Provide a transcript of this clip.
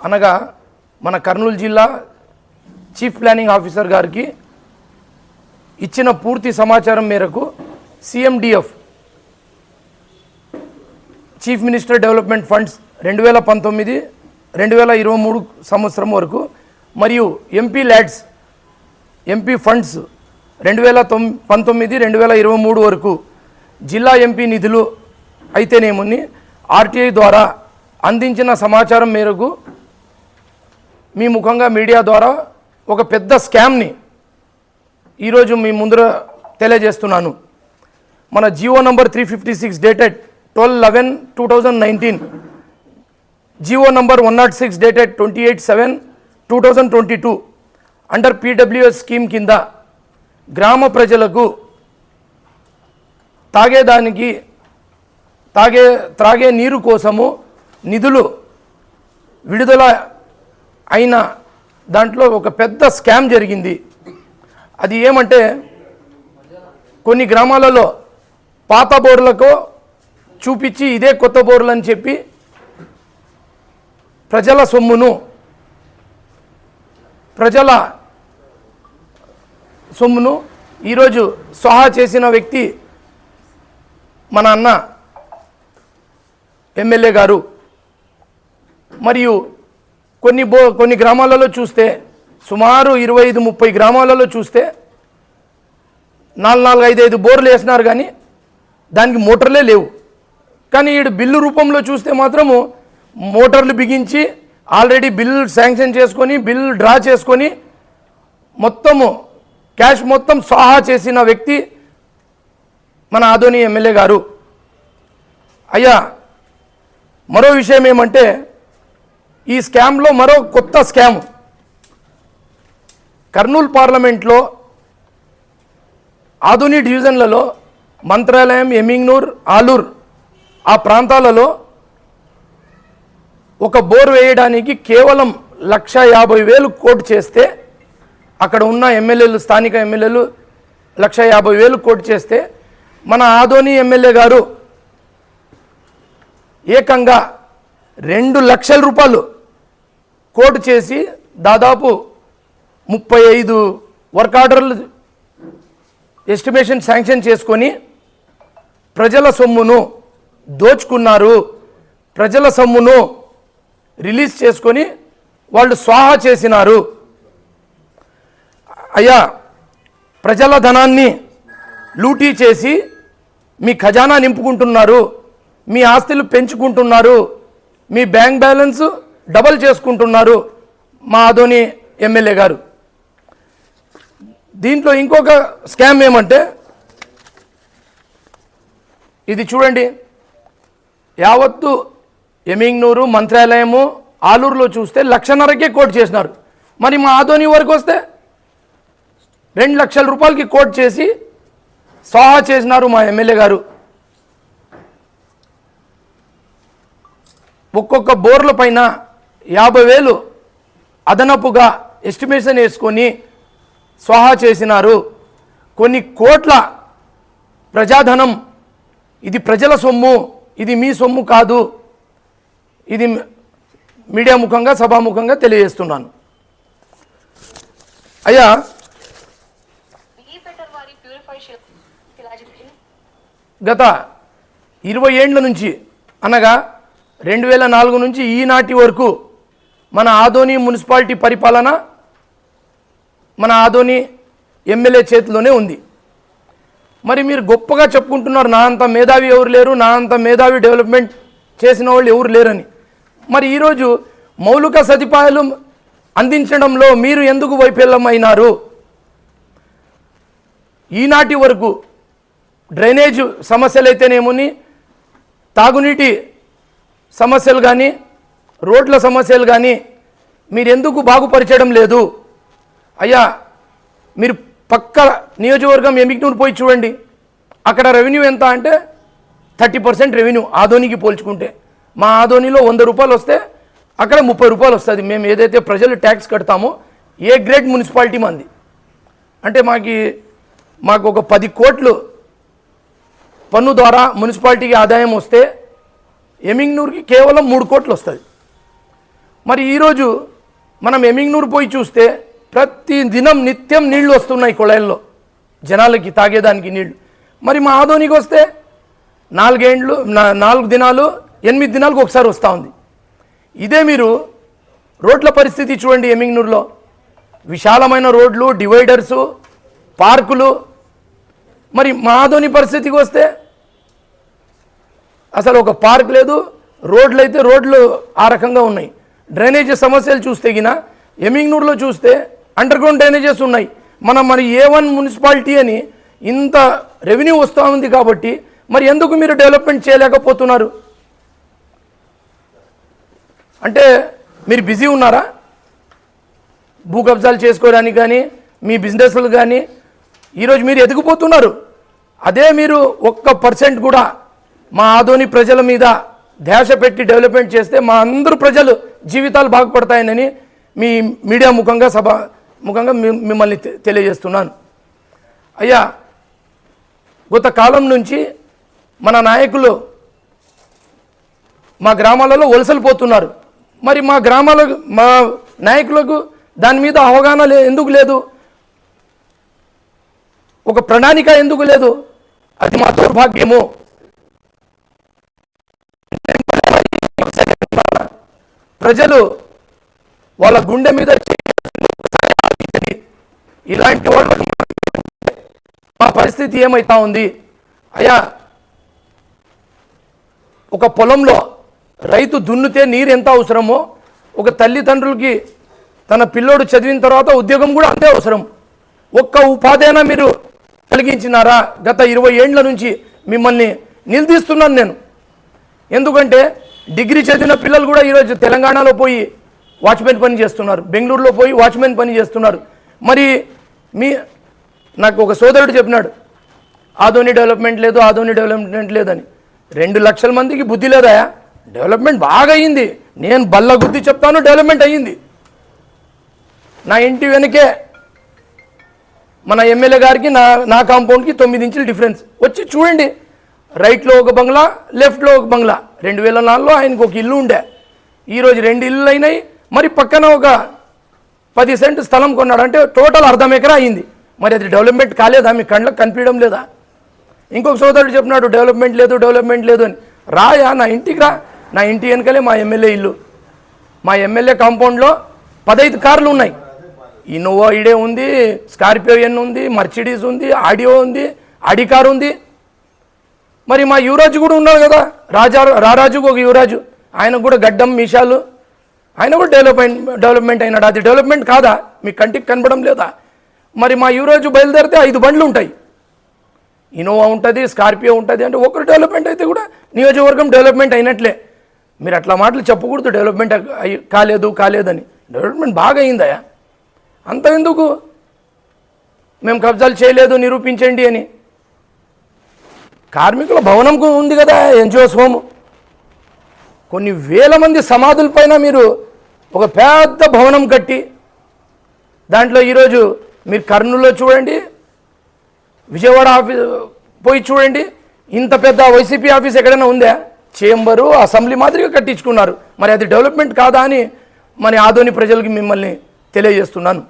అనగా మన కర్నూలు జిల్లా చీఫ్ ప్లానింగ్ ఆఫీసర్ గారికి ఇచ్చిన పూర్తి సమాచారం మేరకు CMDF chief minister development funds రెండు వేల పంతొమ్మిది రెండు వేల ఇరవై మూడు సంవత్సరం వరకు మరియు ఎంపీ ల్యాడ్స్ ఎంపీ ఫండ్స్ రెండు వేల తొమ్ పంతొమ్మిది రెండు వేల ఇరవై మూడు వరకు జిల్లా ఎంపీ నిధులు అయితేనేముని ఆర్టీఐ ద్వారా అందించిన సమాచారం మేరకు మీ ముఖంగా మీడియా ద్వారా ఒక పెద్ద స్కామ్ని ఈరోజు మీ ముందర తెలియజేస్తున్నాను. మన Jio number three fifty six dated twelve eleven two thousand nineteen Jio number one naught six dated twenty eight seven two thousand twenty two under PWS scheme కింద గ్రామ ప్రజలకు తాగేదానికి తాగే త్రాగే నీరు కోసము నిధులు విడుదల అయిన దాంట్లో ఒక పెద్ద స్కామ్ జరిగింది. అది ఏమంటే కొన్ని గ్రామాలలో పాత బోర్లకు చూపించి ఇదే కొత్త బోర్లు అని చెప్పి ప్రజల సొమ్మును ప్రజల సొమ్మును ఈరోజు సహా చేసిన వ్యక్తి మన అన్న ఎమ్మెల్యే గారు. మరియు కొన్ని బో కొన్ని గ్రామాలలో చూస్తే సుమారు ఇరవై ఐదు ముప్పై గ్రామాలలో చూస్తే నాలుగు నాలుగు ఐదు ఐదు బోర్లు వేసినారు కానీ దానికి మోటార్లే లేవు. కానీ ఈడు బిల్లు రూపంలో చూస్తే మాత్రము మోటార్లు బిగించి ఆల్రెడీ బిల్ శాంక్షన్ చేసుకొని బిల్ డ్రా చేసుకొని మొత్తము క్యాష్ మొత్తం సాహా చేసిన వ్యక్తి మన ఆదోని ఎమ్మెల్యే గారు. అయ్యా మరో విషయం ఏమంటే ఈ స్కామ్లో మరో కొత్త స్కామ్ కర్నూలు పార్లమెంట్లో ఆధుని డివిజన్లలో మంత్రాలయం ఎమింగ్నూర్ ఆలూర్ ఆ ప్రాంతాలలో ఒక బోర్ వేయడానికి కేవలం లక్ష యాభై వేలు కోట్ చేస్తే అక్కడ ఉన్న ఎమ్మెల్యేలు స్థానిక ఎమ్మెల్యేలు లక్ష యాభై వేలు కోట్ చేస్తే మన ఆదోని ఎమ్మెల్యే గారు ఏకంగా రెండు లక్షల రూపాయలు కోట్ చేసి దాదాపు ముప్పై ఐదు వర్క్ ఆర్డర్లు ఎస్టిమేషన్ శాంక్షన్ చేసుకొని ప్రజల సొమ్మును దోచుకున్నారు. ప్రజల సొమ్మును రిలీజ్ చేసుకొని వాళ్ళు స్వాహా చేసినారు. అయ్యా ప్రజల ధనాన్ని లూటీ చేసి మీ ఖజానా నింపుకుంటున్నారు. మీ ఆస్తులు పెంచుకుంటున్నారు. మీ బ్యాంక్ బ్యాలెన్స్ డబల్ చేసుకుంటున్నారు మా అధోని ఎమ్మెల్యే గారు. దీంట్లో ఇంకొక స్కామ్ ఏమంటే ఇది చూడండి. యావత్తు ఎమింగ్నూరు మంత్రాలయము ఆలూరులో చూస్తే లక్షన్నరకే కోట్ చేసినారు. మరి మా ఆధోని వరకు వస్తే రెండు లక్షల రూపాయలకి కోట్ చేసి సహా చేసినారు మా ఎమ్మెల్యే గారు. ఒక్కొక్క బోర్ల పైన యాభై వేలు అదనపుగా ఎస్టిమేషన్ వేసుకొని స్వాహా చేసినారు. కొన్ని కోట్ల ప్రజాధనం. ఇది ప్రజల సొమ్ము. ఇది మీ సొమ్ము కాదు. ఇది మీడియా ముఖంగా సభాముఖంగా తెలియజేస్తున్నాను. అయ్యా! గత ఇరవై ఏండ్ల నుంచి అనగా రెండు వేల నాలుగు నుంచి ఈనాటి వరకు మన ఆదోని మున్సిపాలిటీ పరిపాలన మన ఆదోని ఎమ్మెల్యే చేతిలోనే ఉంది. మరి మీరు గొప్పగా చెప్పుకుంటున్నారు నా అంత మేధావి ఎవరు లేరు నా అంత మేధావి డెవలప్మెంట్ చేసిన వాళ్ళు ఎవరు లేరని. మరి ఈరోజు మౌలిక సదుపాయాలు అందించడంలో మీరు ఎందుకు వైఫల్యమైనారు? ఈనాటి వరకు డ్రైనేజ్ సమస్యలు అయితేనేముని తాగునీటి సమస్యలు కానీ రోడ్ల సమస్యలు కానీ మీరు ఎందుకు బాగుపరచడం లేదు? అయ్యా మీరు పక్క నియోజకవర్గం ఎమిగ్నూరు పోయి చూడండి. అక్కడ రెవెన్యూ ఎంత అంటే థర్టీ పర్సెంట్ రెవెన్యూ ఆధోనికి పోల్చుకుంటే. మా ఆధోనిలో వంద రూపాయలు వస్తే అక్కడ ముప్పై రూపాయలు వస్తుంది. మేము ఏదైతే ప్రజలు ట్యాక్స్ కడతామో ఏ గ్రేడ్ మున్సిపాలిటీ మంది. అంటే మాకి మాకు ఒక పది కోట్లు పన్ను ద్వారా మున్సిపాలిటీకి ఆదాయం వస్తే ఎమింగ్నూరుకి కేవలం మూడు కోట్లు వస్తుంది. మరి ఈరోజు మనం ఎమింగ్నూరు పోయి చూస్తే ప్రతి దినం నిత్యం నీళ్ళు వస్తున్నాయి కొళాయిల్లో జనాలకి తాగేదానికి నీళ్ళు. మరి మా ఆదోనికి వస్తే నాలుగేండ్లు నాలుగు దినాలు ఎనిమిది దినాలకు ఒకసారి వస్తూ ఉంది. ఇదే మీరు రోడ్ల పరిస్థితి చూడండి ఎమింగ్నూరులో. విశాలమైన రోడ్లు డివైడర్సు పార్కులు. మరి మా పరిస్థితికి వస్తే అసలు ఒక పార్క్ లేదు రోడ్లు అయితే రోడ్లు ఆ రకంగా ఉన్నాయి. డ్రైనేజ్ సమస్యలు చూస్తే గిన ఎమింగ్నూరులో చూస్తే అండర్ గ్రౌండ్ డ్రైనేజెస్ ఉన్నాయి. మనం మరి ఏ వన్ మున్సిపాలిటీ అని ఇంత రెవెన్యూ వస్తూ ఉంది కాబట్టి మరి ఎందుకు మీరు డెవలప్మెంట్ చేయలేకపోతున్నారు? అంటే మీరు బిజీ ఉన్నారా? భూ కబ్జాలు చేసుకోవడానికి కానీ మీ బిజినెస్లు కానీ ఈరోజు మీరు ఎదిగిపోతున్నారు. అదే మీరు ఒక్క పర్సెంట్ కూడా మా ఆదోని ప్రజల మీద ధ్యాస పెట్టి డెవలప్మెంట్ చేస్తే మా అందరూ ప్రజలు జీవితాలు బాగుపడతాయని మీ మీడియా ముఖంగా సభ ముఖంగా మిమ్మల్ని తె- తెలియజేస్తున్నాను. అయ్యా గత కాలం నుంచి మన నాయకులు మా గ్రామాలలో వలసలు పోతున్నారు. మరి మా గ్రామాల మా నాయకులకు దాని మీద అవగాహన లే ఎందుకు లేదు? ఒక ప్రణాళిక ఎందుకు లేదు? అది మా దౌర్భాగ్యము ప్రజలు వాళ్ళ గుండె మీద ఇలాంటి వాళ్ళు మా పరిస్థితి ఏమైతా ఉంది? అయ్యా ఒక పొలంలో రైతు దున్నితే నీరు ఎంత అవసరమో ఒక తల్లిదండ్రులకి తన పిల్లోడు చదివిన తర్వాత ఉద్యోగం కూడా అంతే అవసరం. ఒక్క ఉపాధి అయినా మీరు కలిగించినారా? గత ఇరవై ఏండ్ల నుంచి మిమ్మల్ని నిలదీస్తున్నాను నేను. ఎందుకంటే డిగ్రీ చదివిన పిల్లలు కూడా ఈరోజు తెలంగాణలో పోయి వాచ్మెన్ పని చేస్తున్నారు. బెంగళూరులో పోయి వాచ్మెన్ పని చేస్తున్నారు. మరి మీ నాకు ఒక సోదరుడు చెప్పినాడు ఆధోని డెవలప్మెంట్ లేదు ఆధోని డెవలప్మెంట్ లేదని. రెండు లక్షల మందికి బుద్ధి లేదా? డెవలప్మెంట్ బాగా అయ్యింది నేను బల్ల గుద్ది చెప్తాను డెవలప్మెంట్ అయ్యింది నా ఇంటి వెనకే మన ఎమ్మెల్యే గారికి నా నా కాంపౌండ్కి తొమ్మిది ఇంచుల డిఫరెన్స్. వచ్చి చూడండి. రైట్లో ఒక బంగ్లా లెఫ్ట్లో ఒక బంగ్లా. రెండు వేల నాలుగులో ఆయనకు ఒక ఇల్లు ఉండే. ఈరోజు రెండు ఇల్లు అయినాయి. మరి పక్కన ఒక పది సెంట్ స్థలం కొన్నాడు. అంటే టోటల్ అర్ధం ఎకరా అయింది. మరి అది డెవలప్మెంట్ కాలేదా? మీ కళ్ళకు కనిపించడం లేదా? ఇంకొక సోదరుడు చెప్పినాడు డెవలప్మెంట్ లేదు డెవలప్మెంట్ లేదు అని. రాయా నా ఇంటికి రా. నా ఇంటి వెనకలే మా ఎమ్మెల్యే ఇల్లు. మా ఎమ్మెల్యే కాంపౌండ్లో పదహైదు కార్లు ఉన్నాయి. ఇన్నోవా ఇడే ఉంది స్కార్పియో ఎన్ ఉంది మర్సిడీస్ ఉంది ఆడియో ఉంది ఆడి కార్ ఉంది. మరి మా యువరాజు కూడా ఉన్నారు కదా. రాజా రారాజుకు ఒక యువరాజు. ఆయనకు కూడా గడ్డం మీషాలు ఆయన కూడా డెవలప్మెంట్ డెవలప్మెంట్ అయినాడు. అది డెవలప్మెంట్ కాదా? మీ కంటికి కనపడం లేదా? మరి మా యువరాజు బయలుదేరితే ఐదు బండ్లు ఉంటాయి. ఇనోవా ఉంటుంది స్కార్పియో ఉంటుంది అంటే ఒకరు డెవలప్మెంట్ అయితే కూడా నియోజకవర్గం డెవలప్మెంట్ అయినట్లే. మీరు అట్లా మాటలు చెప్పకూడదు డెవలప్మెంట్ అయ్యి- కాలేదు కాలేదని. డెవలప్మెంట్ బాగా అయిందయా అంత ఎందుకు? మేము కబ్జాలు చేయలేదు నిరూపించండి అని. కార్మికుల భవనం ఉంది కదా ఎన్జిఓస్ హోమ్ కొన్ని వేల మంది సమాధులపైన మీరు ఒక పెద్ద భవనం కట్టి దాంట్లో ఈరోజు మీరు కర్నూలులో చూడండి విజయవాడ ఆఫీస్ పోయి చూడండి ఇంత పెద్ద వైసీపీ ఆఫీస్ ఎక్కడైనా ఉందా? చేంబరు అసెంబ్లీ మాదిరిగా కట్టించుకున్నారు. మరి అది డెవలప్మెంట్ కాదా అని మన ఆదోని ప్రజలకి మిమ్మల్ని తెలియజేస్తున్నాను.